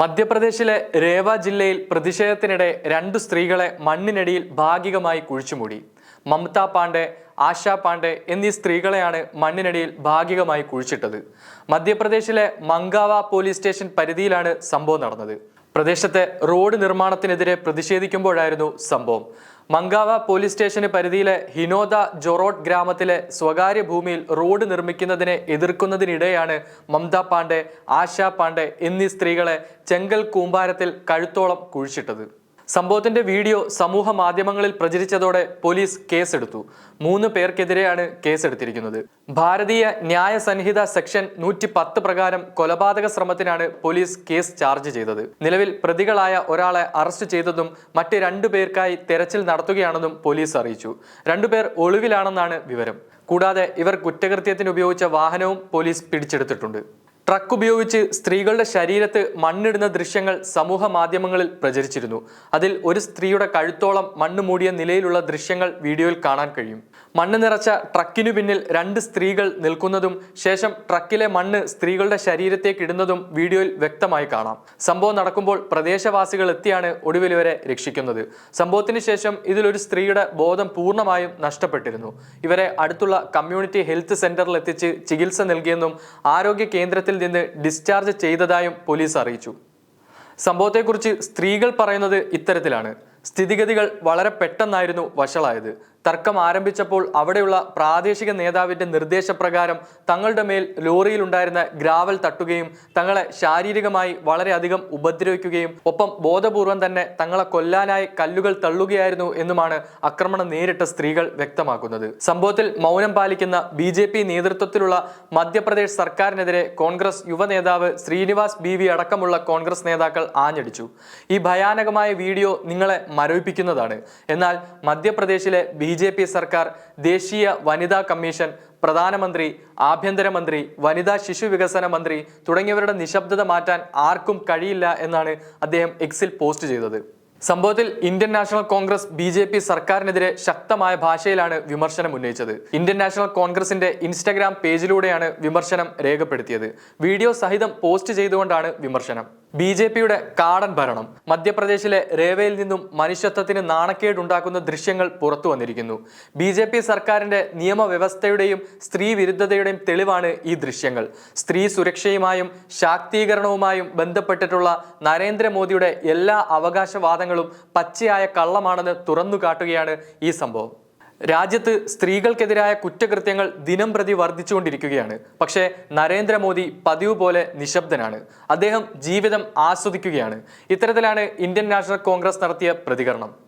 മധ്യപ്രദേശിലെ രേവ ജില്ലയിൽ പ്രതിഷേധത്തിനിടെ രണ്ട് സ്ത്രീകളെ മണ്ണിനടിയിൽ ഭാഗികമായി കുഴിച്ചുമൂടി. മമത പാണ്ഡെ ആശാ പാണ്ഡെ എന്നീ സ്ത്രീകളെയാണ് മണ്ണിനടിയിൽ ഭാഗികമായി കുഴിച്ചിട്ടത്. മധ്യപ്രദേശിലെ മങ്കാവ പോലീസ് സ്റ്റേഷൻ പരിധിയിലാണ് സംഭവം നടന്നത്. പ്രദേശത്തെ റോഡ് നിർമ്മാണത്തിനെതിരെ പ്രതിഷേധിക്കുമ്പോഴായിരുന്നു സംഭവം. മങ്കാവ പോലീസ് സ്റ്റേഷന് പരിധിയിലെ ഹിനോദ ജൊറോട്ട് ഗ്രാമത്തിലെ സ്വകാര്യ ഭൂമിയിൽ റോഡ് നിർമ്മിക്കുന്നതിനെ എതിർക്കുന്നതിനിടെയാണ് മമത പാണ്ഡെ ആശാ പാണ്ഡെ എന്നീ സ്ത്രീകളെ ചെങ്കൽ കൂമ്പാരത്തിൽ കഴുത്തോളം കുഴിച്ചിട്ടത്. സംഭവത്തിന്റെ വീഡിയോ സമൂഹ മാധ്യമങ്ങളിൽ പ്രചരിച്ചതോടെ പോലീസ് കേസെടുത്തു. മൂന്ന് പേർക്കെതിരെയാണ് കേസെടുത്തിരിക്കുന്നത്. ഭാരതീയ ന്യായ സംഹിത സെക്ഷൻ നൂറ്റി പത്ത് പ്രകാരം കൊലപാതക ശ്രമത്തിനാണ് പോലീസ് കേസ് ചാർജ് ചെയ്തത്. നിലവിൽ പ്രതികളായ ഒരാളെ അറസ്റ്റ് ചെയ്തതും മറ്റ് രണ്ടു പേർക്കായി തെരച്ചിൽ നടത്തുകയാണെന്നും പോലീസ് അറിയിച്ചു. രണ്ടുപേർ ഒളിവിലാണെന്നാണ് വിവരം. കൂടാതെ ഇവർ കുറ്റകൃത്യത്തിന് ഉപയോഗിച്ച വാഹനവും പോലീസ് പിടിച്ചെടുത്തിട്ടുണ്ട്. ട്രക്ക് ഉപയോഗിച്ച് സ്ത്രീകളുടെ ശരീരത്ത് മണ്ണിടുന്ന ദൃശ്യങ്ങൾ സമൂഹ മാധ്യമങ്ങളിൽ പ്രചരിച്ചിരുന്നു. അതിൽ ഒരു സ്ത്രീയുടെ കഴുത്തോളം മണ്ണ് മൂടിയ നിലയിലുള്ള ദൃശ്യങ്ങൾ വീഡിയോയിൽ കാണാൻ കഴിയും. മണ്ണ് നിറച്ച ട്രക്കിനു പിന്നിൽ രണ്ട് സ്ത്രീകൾ നിൽക്കുന്നതും ശേഷം ട്രക്കിലെ മണ്ണ് സ്ത്രീകളുടെ ശരീരത്തേക്ക് ഇടുന്നതും വീഡിയോയിൽ വ്യക്തമായി കാണാം. സംഭവം നടക്കുമ്പോൾ പ്രദേശവാസികൾ എത്തിയാണ് ഒടുവിൽ ഇവരെ രക്ഷിക്കുന്നത്. സംഭവത്തിന് ശേഷം ഇതിലൊരു സ്ത്രീയുടെ ബോധം പൂർണമായും നഷ്ടപ്പെട്ടിരുന്നു. ഇവരെ അടുത്തുള്ള കമ്മ്യൂണിറ്റി ഹെൽത്ത് സെന്ററിൽ എത്തിച്ച് ചികിത്സ നൽകിയെന്നും ആരോഗ്യ കേന്ദ്രത്തിൽ നിന്ന് ഡിസ്ചാർജ് ചെയ്തതായും പോലീസ് അറിയിച്ചു. സംഭവത്തെക്കുറിച്ച് സ്ത്രീകൾ പറയുന്നത് ഇത്തരത്തിലാണ്. സ്ഥിതിഗതികൾ വളരെ പെട്ടെന്നായിരുന്നു വഷളായത്. തർക്കം ആരംഭിച്ചപ്പോൾ അവിടെയുള്ള പ്രാദേശിക നേതാവിന്റെ നിർദ്ദേശപ്രകാരം തങ്ങളുടെ മേൽ ലോറിയിലുണ്ടായിരുന്ന ഗ്രാവൽ തട്ടുകയും തങ്ങളെ ശാരീരികമായി വളരെയധികം ഉപദ്രവിക്കുകയും ഒപ്പം ബോധപൂർവം തന്നെ തങ്ങളെ കൊല്ലാനായി കല്ലുകൾ തള്ളുകയായിരുന്നു എന്നുമാണ് ആക്രമണം നേരിട്ട സ്ത്രീകൾ വ്യക്തമാക്കുന്നത്. സംഭവത്തിൽ മൗനം പാലിക്കുന്ന ബി ജെ പി നേതൃത്വത്തിലുള്ള മധ്യപ്രദേശ് സർക്കാരിനെതിരെ കോൺഗ്രസ് യുവ നേതാവ് ശ്രീനിവാസ് ബി അടക്കമുള്ള കോൺഗ്രസ് നേതാക്കൾ ആഞ്ഞടിച്ചു. ഈ ഭയാനകമായ വീഡിയോ നിങ്ങളെ മരവിപ്പിക്കുന്നതാണ്. എന്നാൽ മധ്യപ്രദേശിലെ ബി ജെ പി സർക്കാർ ദേശീയ വനിതാ കമ്മീഷൻ പ്രധാനമന്ത്രി ആഭ്യന്തരമന്ത്രി വനിതാ ശിശു വികസന മന്ത്രി തുടങ്ങിയവരുടെ നിശബ്ദത മാറ്റാൻ ആർക്കും കഴിയില്ല എന്നാണ് അദ്ദേഹം എക്സിൽ പോസ്റ്റ് ചെയ്തത്. സംഭവത്തിൽ Indian National Congress B J P സർക്കാരിനെതിരെ ശക്തമായ ഭാഷയിലാണ് വിമർശനം ഉന്നയിച്ചത്. ഇന്ത്യൻ നാഷണൽ കോൺഗ്രസിന്റെ ഇൻസ്റ്റഗ്രാം പേജിലൂടെയാണ് വിമർശനം രേഖപ്പെടുത്തിയത്. വീഡിയോ സഹിതം പോസ്റ്റ് ചെയ്തുകൊണ്ടാണ് വിമർശനം. ബി ജെ പിയുടെ കാടൻ ഭരണം മധ്യപ്രദേശിലെ രേവയിൽ നിന്നും മനുഷ്യത്വത്തിന് നാണക്കേടുണ്ടാക്കുന്ന ദൃശ്യങ്ങൾ പുറത്തു വന്നിരിക്കുന്നു. ബി ജെ പി സർക്കാരിന്റെ നിയമവ്യവസ്ഥയുടെയും സ്ത്രീ വിരുദ്ധതയുടെയും തെളിവാണ് ഈ ദൃശ്യങ്ങൾ. സ്ത്രീ സുരക്ഷയുമായും ശാക്തീകരണവുമായും ബന്ധപ്പെട്ടിട്ടുള്ള നരേന്ദ്രമോദിയുടെ എല്ലാ അവകാശവാദങ്ങളും പച്ചയായ കള്ളമാണെന്ന് തുറന്നു കാട്ടുകയാണ് ഈ സംഭവം. രാജ്യത്ത് സ്ത്രീകൾക്കെതിരായ കുറ്റകൃത്യങ്ങൾ ദിനം പ്രതി വർദ്ധിച്ചുകൊണ്ടിരിക്കുകയാണ്. പക്ഷേ നരേന്ദ്രമോദി പതിവ് പോലെ നിശബ്ദനാണ്. അദ്ദേഹം ജീവിതം ആസ്വദിക്കുകയാണ്. ഇത്തരത്തിലാണ് ഇന്ത്യൻ നാഷണൽ കോൺഗ്രസ് നടത്തിയ പ്രതികരണം.